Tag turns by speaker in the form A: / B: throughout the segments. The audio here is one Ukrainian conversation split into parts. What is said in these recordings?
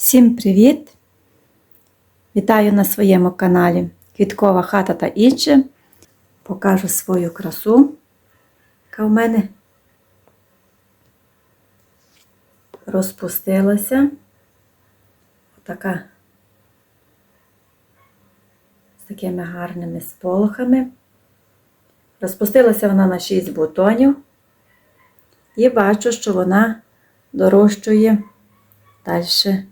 A: Всім привіт! Вітаю на своєму каналі Квіткова хата та інше. Покажу свою красу, яка в мене розпустилася. Отака з такими гарними сполохами. Розпустилася вона на 6 бутонів. І бачу, що вона дорощує далі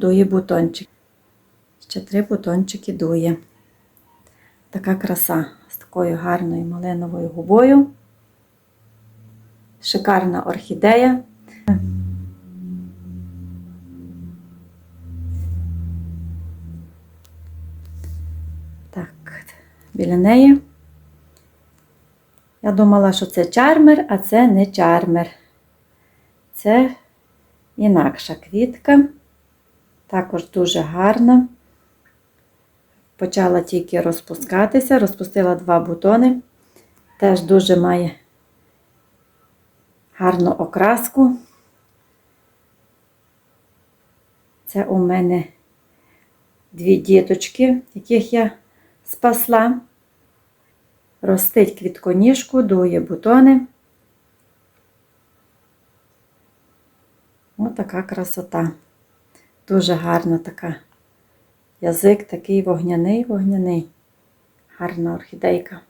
A: дує бутончик. Ще три бутончики дує. Така краса з такою гарною малиновою губою. Шикарна орхідея. Так, біля неї. Я думала, що це чармер, а це не чармер. Це інакша квітка. Також дуже гарна. Почала тільки розпускатися, розпустила два бутони. Теж дуже має гарну окраску. Це у мене дві діточки, яких я спасла. Ростить квітконіжку, дує бутони. Ось така красота. Дуже гарна така. Язик такий вогняний, вогняний. Гарна орхідейка.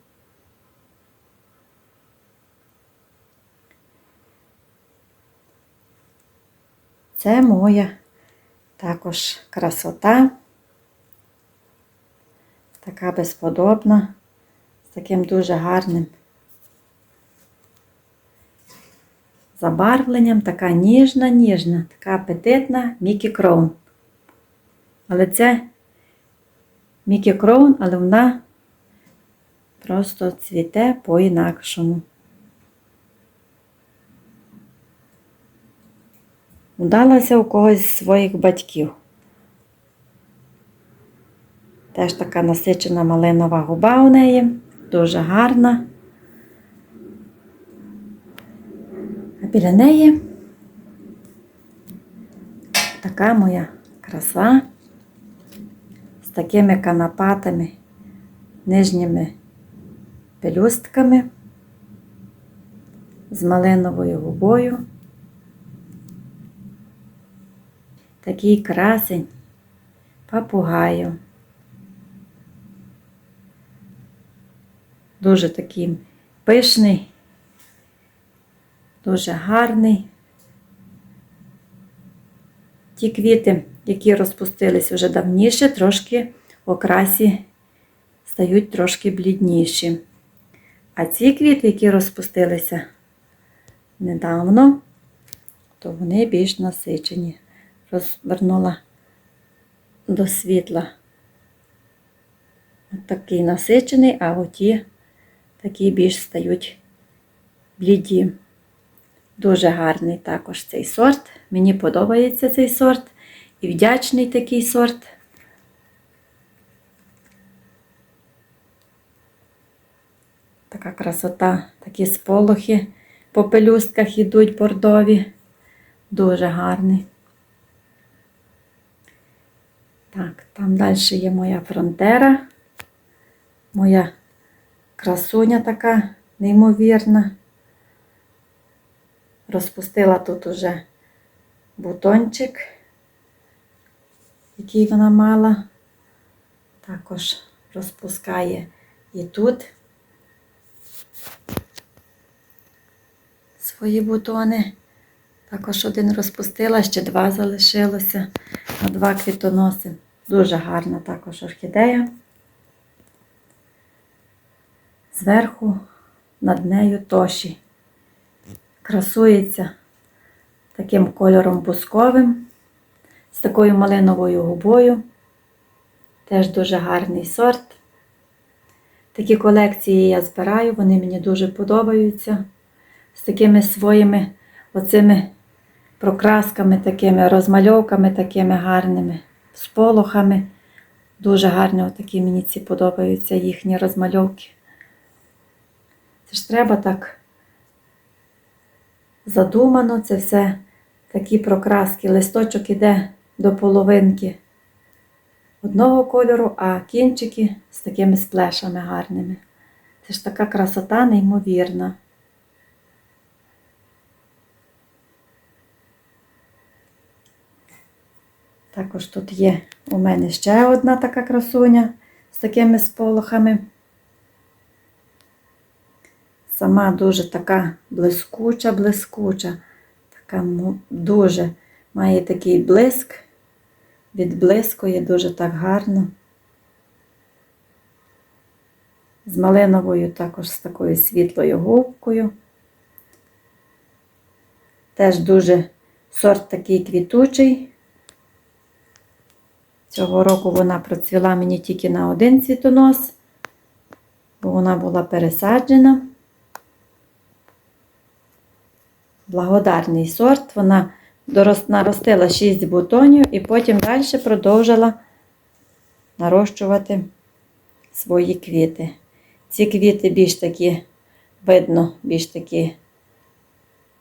A: Це моя також красота. Така безподобна, з таким дуже гарним забарвленням, така ніжна, ніжна, така апетитна Мікі Кроун. Але це Мікі Кроун, але вона просто цвіте по-інакшому. Удалася у когось з своїх батьків. Теж така насичена малинова губа у неї, дуже гарна. Біля неї така моя краса з такими канапатами, нижніми пелюстками, з малиновою губою. Такий красень папугаю. Дуже такий пишний, дуже гарний. Ті квіти, які розпустились вже давніше, трошки в окрасі стають трошки блідніші. А ці квіти, які розпустилися недавно, то вони більш насичені. Розвернула до світла. От такий насичений, а оті такі більш стають бліді. Дуже гарний також цей сорт. Мені подобається цей сорт. І вдячний такий сорт. Така красота, такі сполохи по пелюстках ідуть бордові. Дуже гарний. Так, там далі є моя фронтера, моя красуня така неймовірна. Розпустила тут уже бутончик, який вона мала. Також розпускає і тут свої бутони. Також один розпустила, ще два залишилося на два квітоноси. Дуже гарна також орхідея. Зверху над нею тоші красується таким кольором бусковим, з такою малиновою губою. Теж дуже гарний сорт. Такі колекції я збираю, вони мені дуже подобаються. З такими своїми оцими прокрасками, такими розмальовками, такими гарними, сполохами. Дуже гарні такі мені ці подобаються їхні розмальовки. Це ж треба так задумано це все такі прокраски. Листочок іде до половинки одного кольору, а кінчики з такими сплешами гарними. Це ж така красота неймовірна. Також тут є у мене ще одна така красуня з такими сполохами. Сама дуже така блискуча, блискуча, така дуже має такий блиск, відблискує дуже так гарно. З малиновою також з такою світлою губкою. Теж дуже сорт такий квітучий. Цього року вона процвіла мені тільки на один цвітонос, бо вона була пересаджена. Благодарний сорт. Вона наростила 6 бутонів і потім далі продовжила нарощувати свої квіти. Ці квіти більш такі, видно, більш такі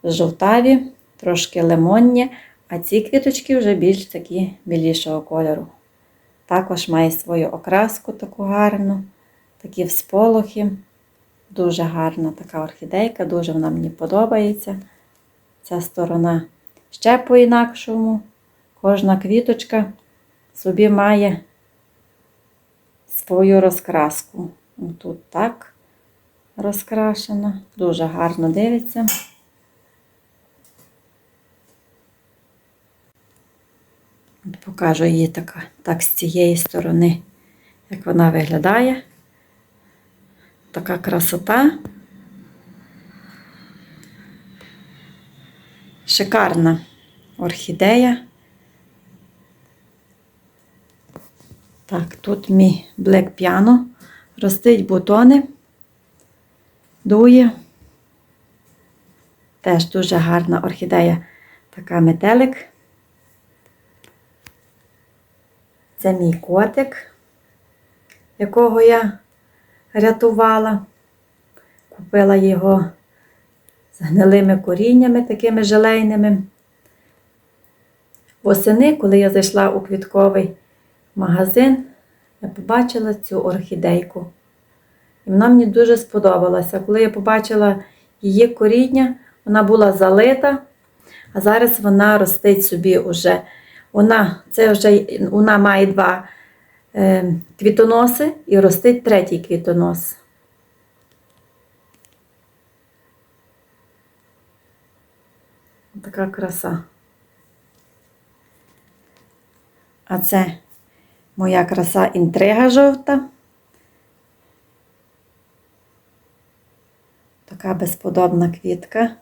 A: жовтаві, трошки лимонні, а ці квіточки вже більш такі білішого кольору. Також має свою окраску таку гарну, такі всполохи. Дуже гарна така орхідейка, дуже вона мені подобається. Ця сторона ще по-інакшому. Кожна квіточка собі має свою розкраску. Тут так розкрашена, дуже гарно дивиться. Покажу її така, так з цієї сторони, як вона виглядає. Така красота. Шикарна орхідея. Так, тут мій Black Piano. Ростить бутони, дує. Теж дуже гарна орхідея, така метелик. Це мій котик, якого я рятувала. Купила його з гнилими коріннями, такими желейними. Восени, коли я зайшла у квітковий магазин, я побачила цю орхідейку. І вона мені дуже сподобалася. Коли я побачила її коріння, вона була залита, а зараз вона ростить собі уже. Вона, це вже, вона має два е, квітоноси і ростить третій квітонос. Така краса. А це моя краса інтрига жовта. Така безподобна квітка.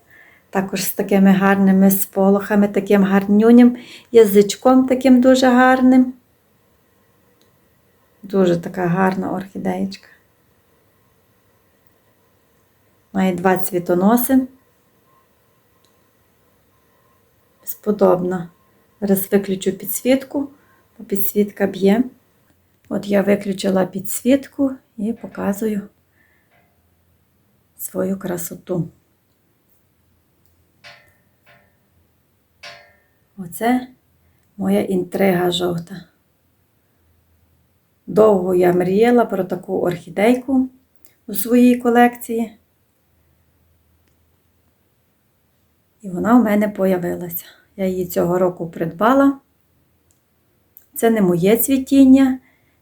A: Також з такими гарними сполохами, таким гарнюнім, язичком таким дуже гарним. Дуже така гарна орхідеєчка. Має два цвітоноси. Безподобна. Зараз виключу підсвітку, бо підсвітка б'є. От я виключила підсвітку і показую свою красоту. Оце моя інтрига жовта. Довго я мріяла про таку орхідейку у своїй колекції. І вона в мене появилася. Я її цього року придбала. Це не моє цвітіння,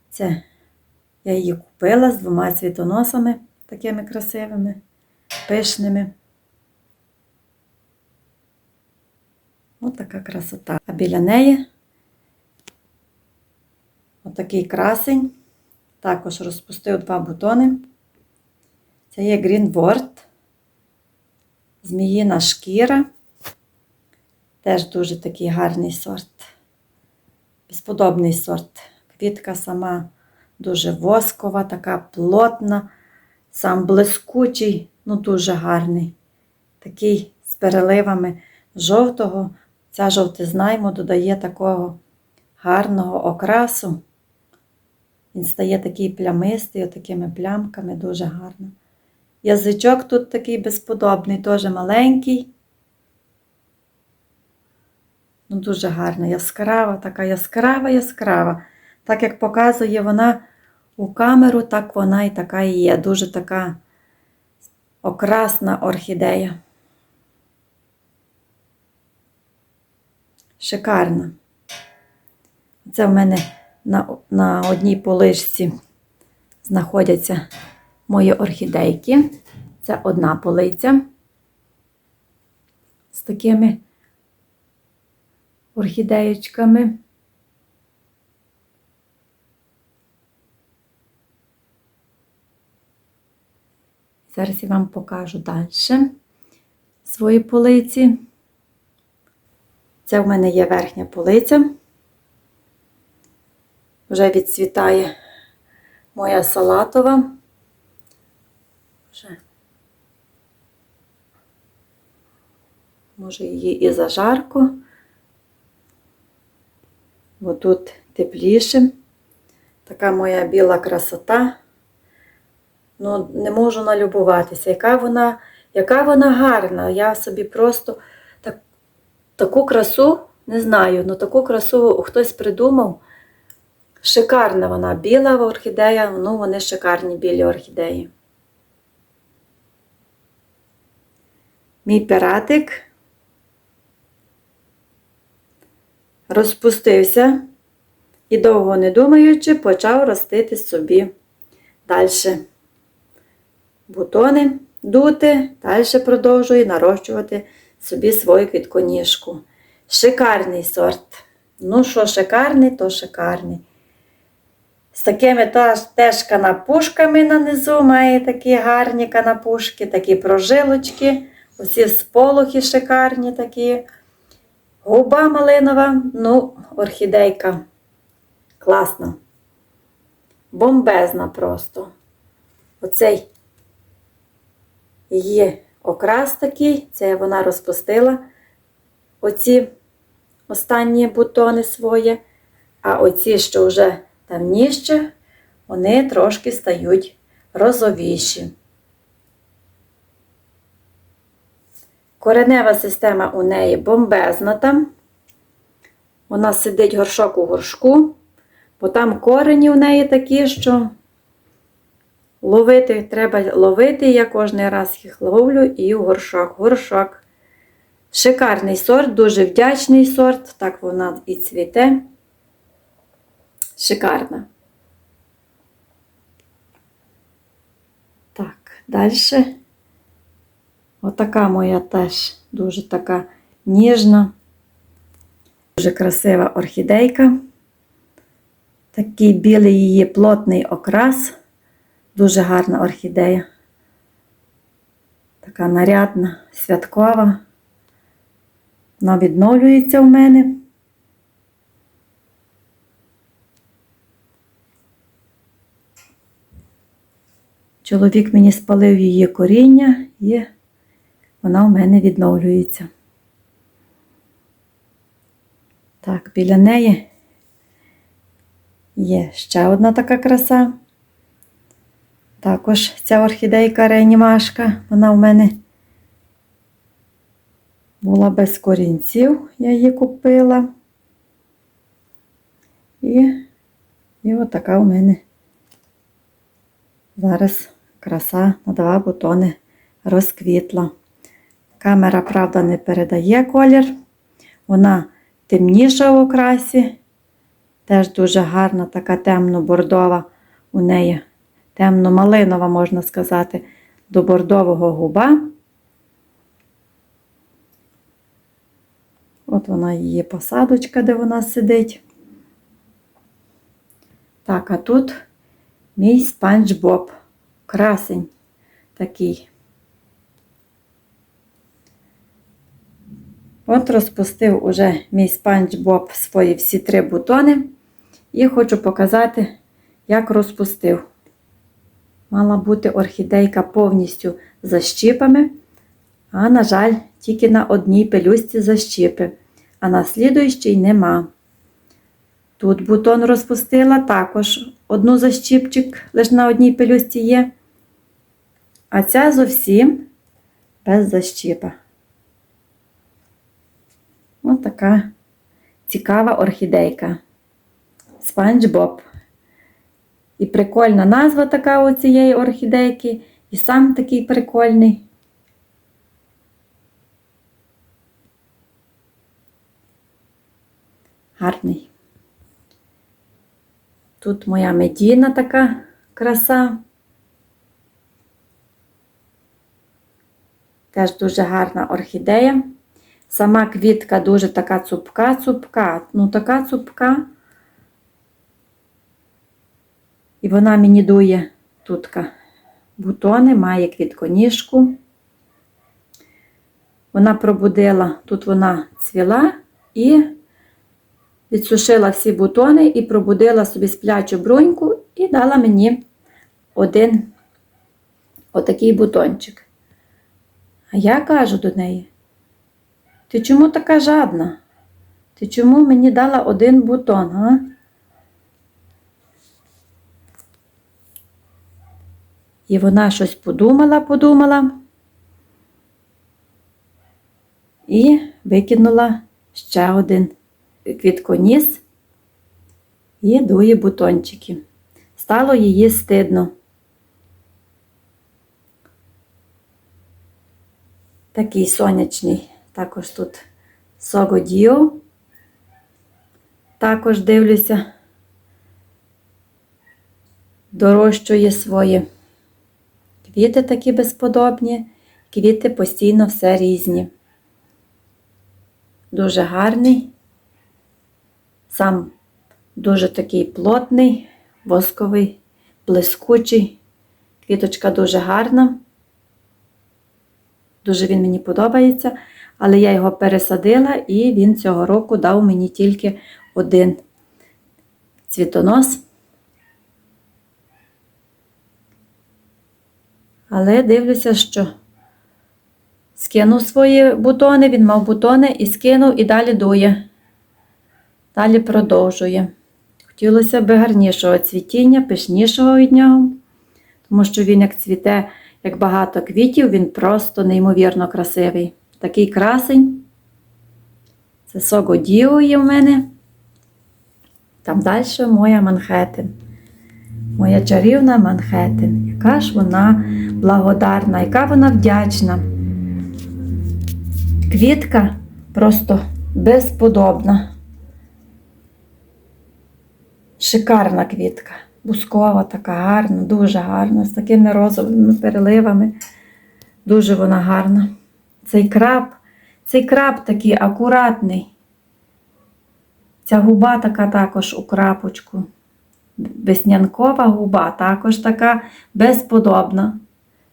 A: це я її купила з двома цвітоносами такими красивими, пишними. Ось така красота. А біля неї отакий красень. Також розпустив два бутони. Це є Greenword, зміїна шкіра. Теж дуже такий гарний сорт. Безподобний сорт. Квітка сама дуже воскова, така плотна, сам блискучий, ну дуже гарний. Такий з переливами жовтого. Ця жовтизна йому додає такого гарного окрасу. Він стає такий плямистий, такими плямками, дуже гарно. Язичок тут такий безподобний, теж маленький. Ну, дуже гарна, яскрава, така яскрава, яскрава. Так як показує вона у камеру, так вона і така і є. Дуже така окрасна орхідея. Шикарна. Це в мене на, на одній поличці знаходяться мої орхідейки. Це одна полиця з такими орхідеєчками. Зараз я вам покажу далі свої полиці. Це в мене є верхня полиця. Вже відцвітає моя салатова. Вже. Може її і зажарко, бо тут тепліше. Така моя біла красота. Ну, не можу налюбуватися. Яка вона, яка вона гарна. Я собі просто так, таку красу, не знаю, але таку красу хтось придумав. Шикарна вона, біла орхідея, ну вони шикарні білі орхідеї. Мій піратик розпустився і, довго не думаючи, почав ростити собі далі бутони, дути, далі продовжує нарощувати собі свою квітконіжку. Шикарний сорт. Ну, що шикарний, то шикарний. З такими теж, канапушками на низу має такі гарні канапушки, такі прожилочки, усі сполохи шикарні такі. Губа малинова, ну, орхідейка. Класна. Бомбезна просто. Оцей її окрас такий, це вона розпустила оці останні бутони свої, а оці, що вже давніше, вони трошки стають розовіші. Коренева система у неї бомбезна там. Вона сидить горшок у горшку, бо там корені у неї такі, що ловити треба ловити. Я кожен раз їх ловлю і в горшок. Горшок. Шикарний сорт, дуже вдячний сорт. Так вона і цвіте. Шикарна. Так, далі. Отака моя теж дуже така ніжна, дуже красива орхідейка. Такий білий її плотний окрас. Дуже гарна орхідея. Така нарядна, святкова. Вона відновлюється в мене. Чоловік мені спалив її коріння і вона у мене відновлюється. Так, біля неї є ще одна така краса. Також ця орхідейка реанімашка, вона в мене була без корінців, я її купила. І, і отака у мене зараз краса на два бутони розквітла. Камера, правда, не передає колір. Вона темніша в окрасі. Теж дуже гарна, така темно-бордова у неї. Темно-малинова, можна сказати, до бордового губа. От вона її посадочка, де вона сидить. Так, а тут мій спанч Боб. Красень такий. От розпустив уже мій спанч Боб свої всі три бутони. І хочу показати, як розпустив. Мала бути орхідейка повністю за щіпами, а, на жаль, тільки на одній пелюстці защіпи, а на слідуючій нема. Тут бутон розпустила також одну защіпчик, лише на одній пелюстці є. А ця зовсім без защіпа. Така цікава орхідейка. Спанч Боб. І прикольна назва така у цієї орхідейки, і сам такий прикольний. Гарний. Тут моя медійна така краса. Теж дуже гарна орхідея. Сама квітка дуже така цупка-цупка. Ну, така цупка. І вона мені дує тутка бутони, має квітконіжку. Вона пробудила, тут вона цвіла і відсушила всі бутони і пробудила собі сплячу бруньку і дала мені один отакий бутончик. А я кажу до неї, ти чому така жадна? Ти чому мені дала один бутон, а? І вона щось подумала, подумала і викинула ще один квітконіс і дує бутончики. Стало її стидно. Такий сонячний, також тут Согодіо. Також дивлюся, дорощує свої квіти такі безподобні, квіти постійно все різні. Дуже гарний, сам дуже такий плотний, восковий, блискучий. Квіточка дуже гарна. Дуже він мені подобається, але я його пересадила і він цього року дав мені тільки один цвітонос. Але дивлюся, що скинув свої бутони, він мав бутони і скинув і далі дує. Далі продовжує. Хотілося б гарнішого цвітіння, пишнішого від нього, тому що він, як цвіте, як багато квітів, він просто неймовірно красивий. Такий красень. Це Сого Діо в мене. Там далі моя Манхеттен. Моя чарівна Манхеттен. Яка ж вона благодарна, яка вона вдячна. Квітка просто безподобна. Шикарна квітка. Бускова така гарна, дуже гарна, з такими розовими переливами. Дуже вона гарна. Цей краб, цей краб такий акуратний. Ця губа така також у крапочку. Веснянкова губа, також така безподобна.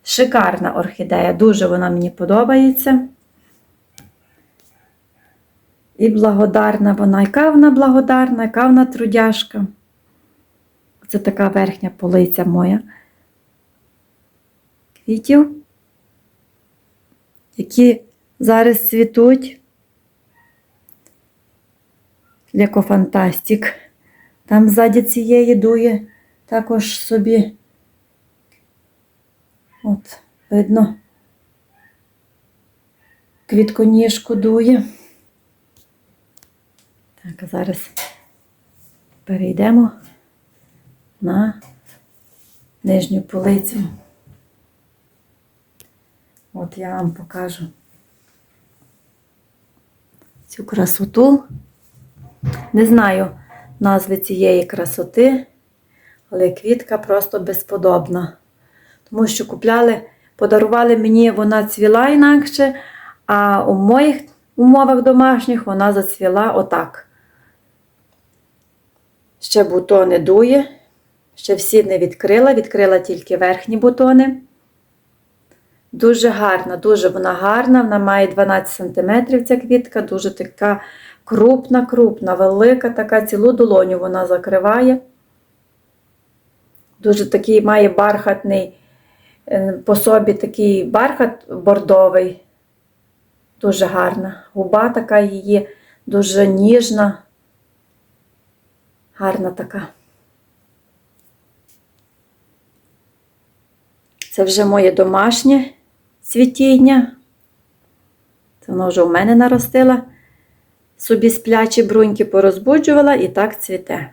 A: Шикарна орхідея, дуже вона мені подобається. І благодарна вона. Яка вона благодарна, яка вона трудяшка. Це така верхня полиця моя. Квітів, які зараз цвітуть. Лекофантастик. Там ззаді цієї дує також собі. От, видно, квітконіжку дує. Так, а зараз перейдемо на нижню полицю. От я вам покажу цю красоту. Не знаю назви цієї красоти, але квітка просто безподобна. Тому що купляли, подарували мені, вона цвіла інакше, а у моїх умовах домашніх вона зацвіла отак. Ще бутони дує, ще всі не відкрила, відкрила тільки верхні бутони. Дуже гарна, дуже вона гарна, вона має 12 см ця квітка, дуже така крупна, крупна, велика, така цілу долоню вона закриває. Дуже такий має бархатний, е, по собі такий бархат бордовий. Дуже гарна. Губа така її, дуже ніжна, гарна така. Це вже моє домашнє цвітіння. Це воно вже у мене наростила собі сплячі бруньки порозбуджувала і так цвіте.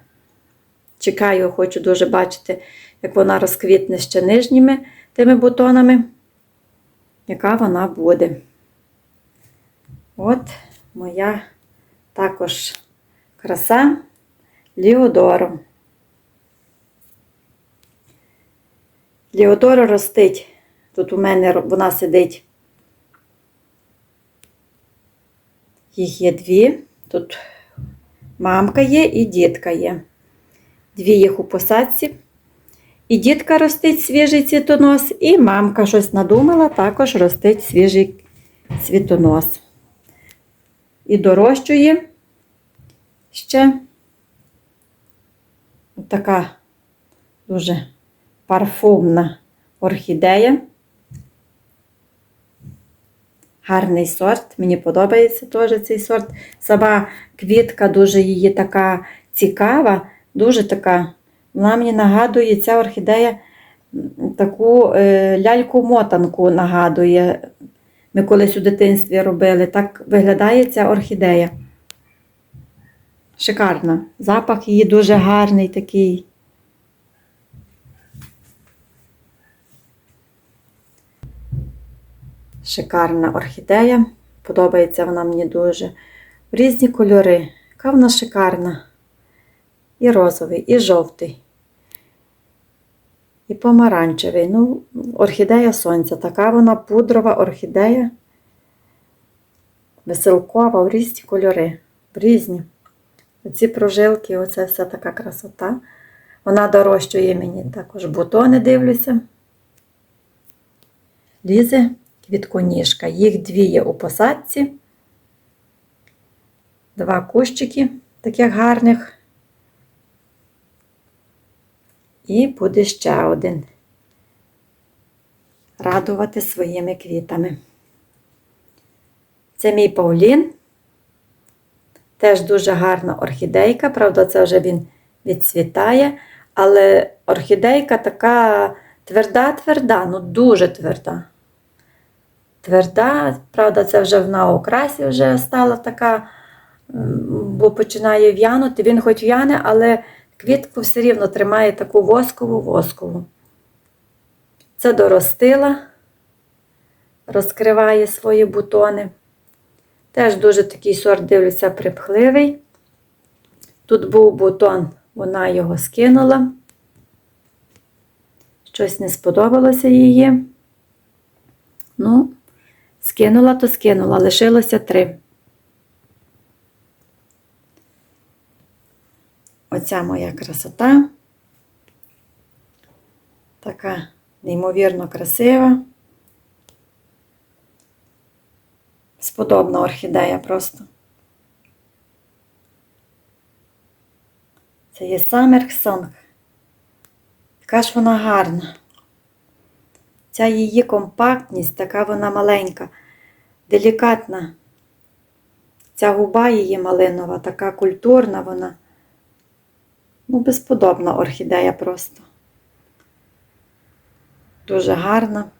A: Чекаю, хочу дуже бачити, як вона розквітне ще нижніми тими бутонами, яка вона буде. От моя також краса Ліодоро. Ліодоро ростить. Тут у мене вона сидить. Їх є дві. Тут мамка є і дітка є. Дві їх у посадці. І дітка ростить свіжий цвітонос, і мамка щось надумала, також ростить свіжий цвітонос. І дорощує ще така дуже парфумна орхідея. Гарний сорт, мені подобається теж цей сорт. Сама квітка дуже її така цікава, дуже така. Вона мені нагадує ця орхідея таку е, ляльку-мотанку нагадує. Ми колись у дитинстві робили. Так виглядає ця орхідея. Шикарна. Запах її дуже гарний такий. Шикарна орхідея. Подобається вона мені дуже. В різні кольори. Яка вона шикарна. І розовий, і жовтий, і помаранчевий. Ну, орхідея сонця. Така вона пудрова орхідея. Веселкова в різні кольори. В різні. Оці прожилки, оце все така красота. Вона дорощує мені також бутони, дивлюся. Лізе квітконіжка. Їх дві є у посадці. Два кущики таких гарних. І буде ще один. Радувати своїми квітами. Це мій Паулін. Теж дуже гарна орхідейка, правда, це вже він відцвітає, але орхідейка така тверда-тверда, ну дуже тверда. Тверда, правда, це вже на окрасі вже стала така, бо починає в'янути. Він хоч в'яне, але квітку все рівно тримає таку воскову-воскову. Це доростила, розкриває свої бутони. Теж дуже такий сорт, дивлюся, припхливий. Тут був бутон, вона його скинула. Щось не сподобалося її. Ну, скинула, то скинула, лишилося три. Оця моя красота. Така неймовірно красива. Сподобна орхідея просто. Це є Summer. Яка ж вона гарна. Ця її компактність, така вона маленька, делікатна. Ця губа її малинова, така культурна вона. Ну, безподобна орхідея просто. Дуже гарна.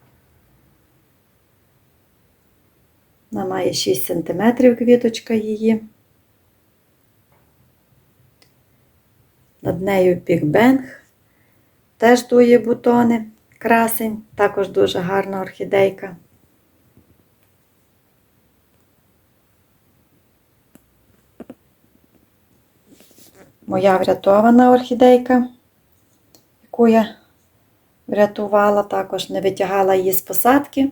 A: Вона має 6 см квіточка її. Над нею пікбенг. Теж дує бутони, красень, також дуже гарна орхідейка. Моя врятована орхідейка, яку я врятувала, також не витягала її з посадки.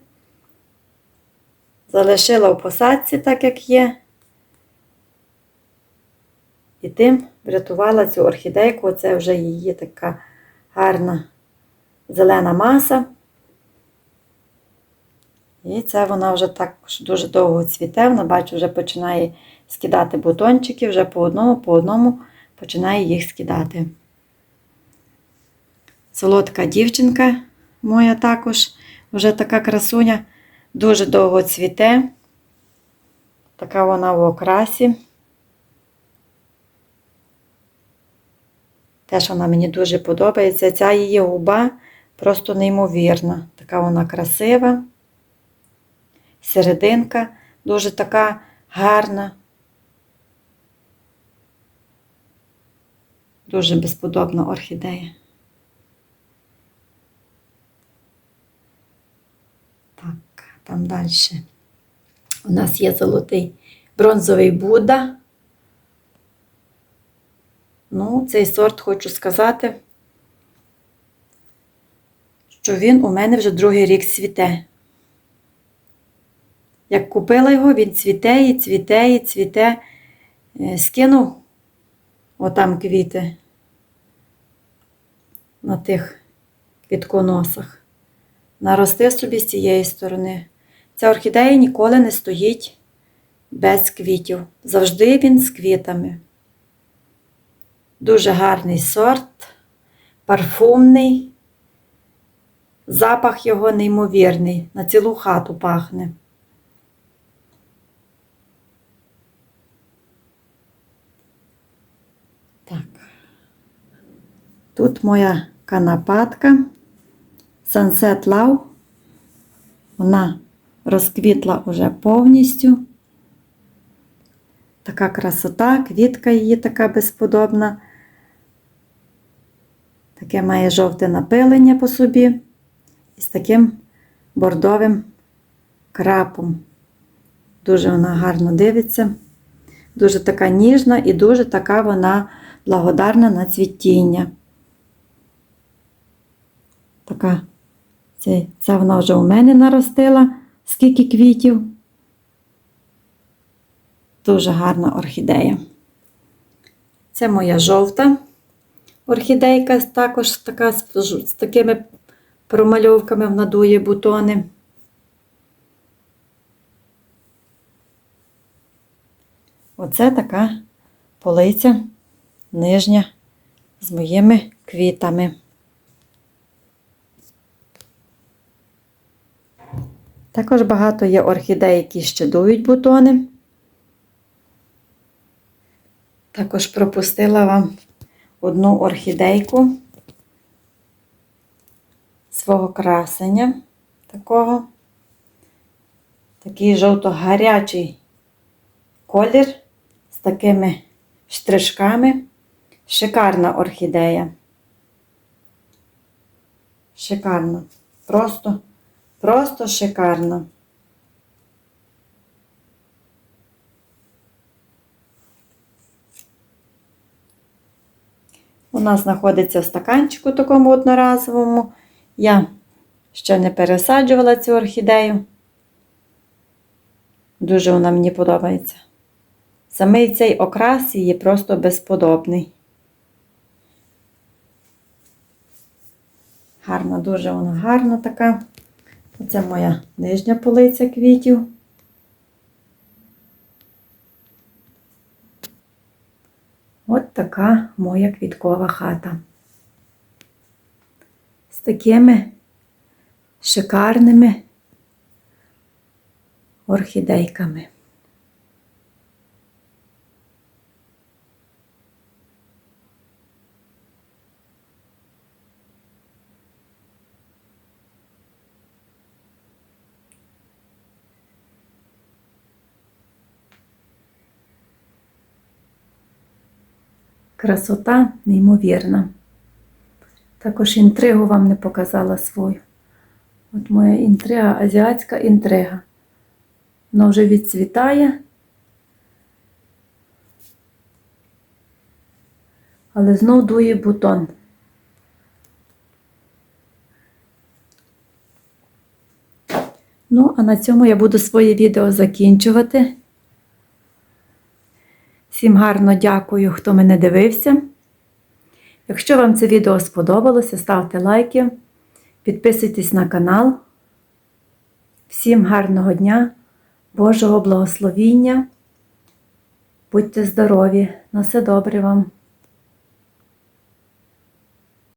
A: Залишила в посадці, так як є. І тим врятувала цю орхідейку. Оце вже її така гарна зелена маса. І це вона вже також дуже довго цвіте. Вона, бачу, вже починає скидати бутончики, вже по одному, по одному починає їх скидати. Солодка дівчинка моя також, вже така красуня, дуже довго цвіте. Така вона в окрасі. Теж вона мені дуже подобається. Ця її губа Просто неймовірна, така вона красива, серединка дуже така гарна, дуже безподобна орхідея. Так, там далі. У нас є золотий бронзовий Будда. Ну, цей сорт хочу сказати що він у мене вже другий рік цвіте. Як купила його, він цвіте і цвіте і цвіте. Е, Скинув отам квіти на тих квітконосах. Наростив собі з цієї сторони. Ця орхідея ніколи не стоїть без квітів. Завжди він з квітами. Дуже гарний сорт, парфумний. Запах його неймовірний, на цілу хату пахне. Так. Тут моя канапатка Sunset Love. Вона розквітла уже повністю. Така красота, квітка її така безподобна. Таке має жовте напилення по собі і з таким бордовим крапом. Дуже вона гарно дивиться. Дуже така ніжна і дуже така вона благодарна на цвітіння. Така, це, це вона вже у мене наростила, скільки квітів. Дуже гарна орхідея. Це моя жовта орхідейка, також така з, з такими промальовками вона дує бутони. Оце така полиця нижня з моїми квітами. Також багато є орхідей, які ще дують бутони. Також пропустила вам одну орхідейку свого красення такого. Такий жовто-гарячий колір з такими штришками. Шикарна орхідея. Шикарно. Просто, просто шикарно. У нас знаходиться в стаканчику такому одноразовому. Я ще не пересаджувала цю орхідею. Дуже вона мені подобається. Самий цей окрас її просто безподобний. Гарна, дуже вона гарна така. Оце моя нижня полиця квітів. От така моя квіткова хата. Такими шикарними орхідейками. Красота неймовірна. Також інтригу вам не показала свою. От моя інтрига, азіатська інтрига. Вона вже відцвітає. Але знов дує бутон. Ну, а на цьому я буду своє відео закінчувати. Всім гарно дякую, хто мене дивився. Якщо вам це відео сподобалося, ставте лайки, підписуйтесь на канал. Всім гарного дня, Божого благословіння. Будьте здорові! На все добре вам!